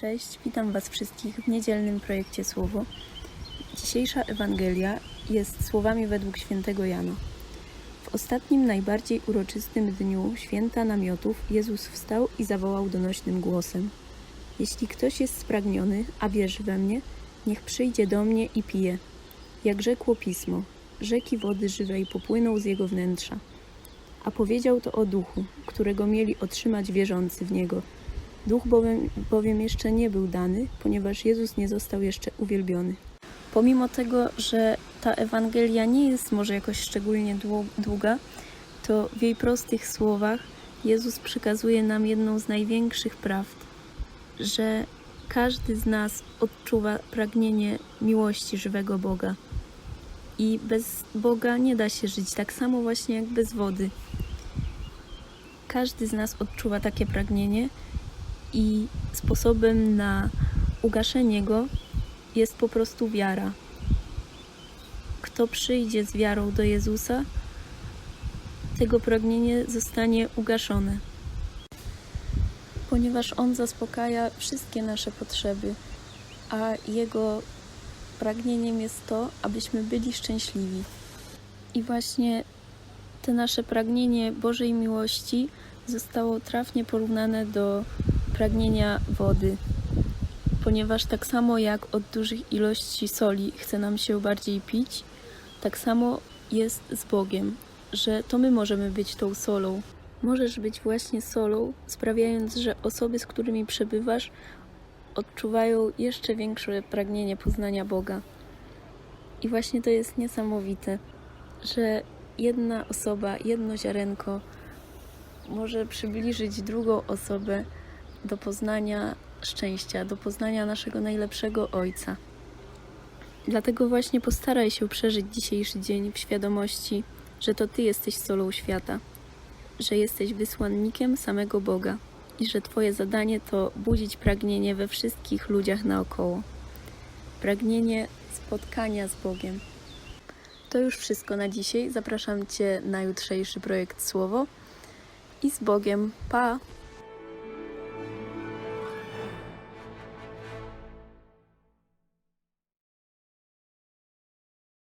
Cześć, witam Was wszystkich w niedzielnym projekcie Słowo. Dzisiejsza Ewangelia jest słowami według świętego Jana. W ostatnim, najbardziej uroczystym dniu święta namiotów Jezus wstał i zawołał donośnym głosem: Jeśli ktoś jest spragniony, a wierzy we mnie, niech przyjdzie do mnie i pije. Jak rzekło pismo, rzeki wody żywej popłyną z jego wnętrza. A powiedział to o duchu, którego mieli otrzymać wierzący w niego. Duch bowiem, bowiem jeszcze nie był dany, ponieważ Jezus nie został jeszcze uwielbiony. Pomimo tego, że ta Ewangelia nie jest może jakoś szczególnie dłu- długa, to w jej prostych słowach Jezus przekazuje nam jedną z największych prawd, że każdy z nas odczuwa pragnienie miłości żywego Boga. I bez Boga nie da się żyć, tak samo właśnie jak bez wody. Każdy z nas odczuwa takie pragnienie i sposobem na ugaszenie go jest po prostu wiara. Kto przyjdzie z wiarą do Jezusa, tego pragnienie zostanie ugaszone. Ponieważ On zaspokaja wszystkie nasze potrzeby, a Jego pragnieniem jest to, abyśmy byli szczęśliwi. I właśnie te nasze pragnienie Bożej miłości zostało trafnie porównane do pragnienia wody, ponieważ tak samo jak od dużych ilości soli chce nam się bardziej pić, tak samo jest z Bogiem, że to my możemy być tą solą. Możesz być właśnie solą, sprawiając, że osoby, z którymi przebywasz, odczuwają jeszcze większe pragnienie poznania Boga. I właśnie to jest niesamowite, że jedna osoba, jedno ziarenko może przybliżyć drugą osobę do poznania szczęścia, do poznania naszego najlepszego Ojca. Dlatego właśnie postaraj się przeżyć dzisiejszy dzień w świadomości, że to Ty jesteś solą świata, że jesteś wysłannikiem samego Boga i że Twoje zadanie to budzić pragnienie we wszystkich ludziach naokoło. Pragnienie spotkania z Bogiem. To już wszystko na dzisiaj. Zapraszam Cię na jutrzejszy projekt Słowo i z Bogiem. Pa!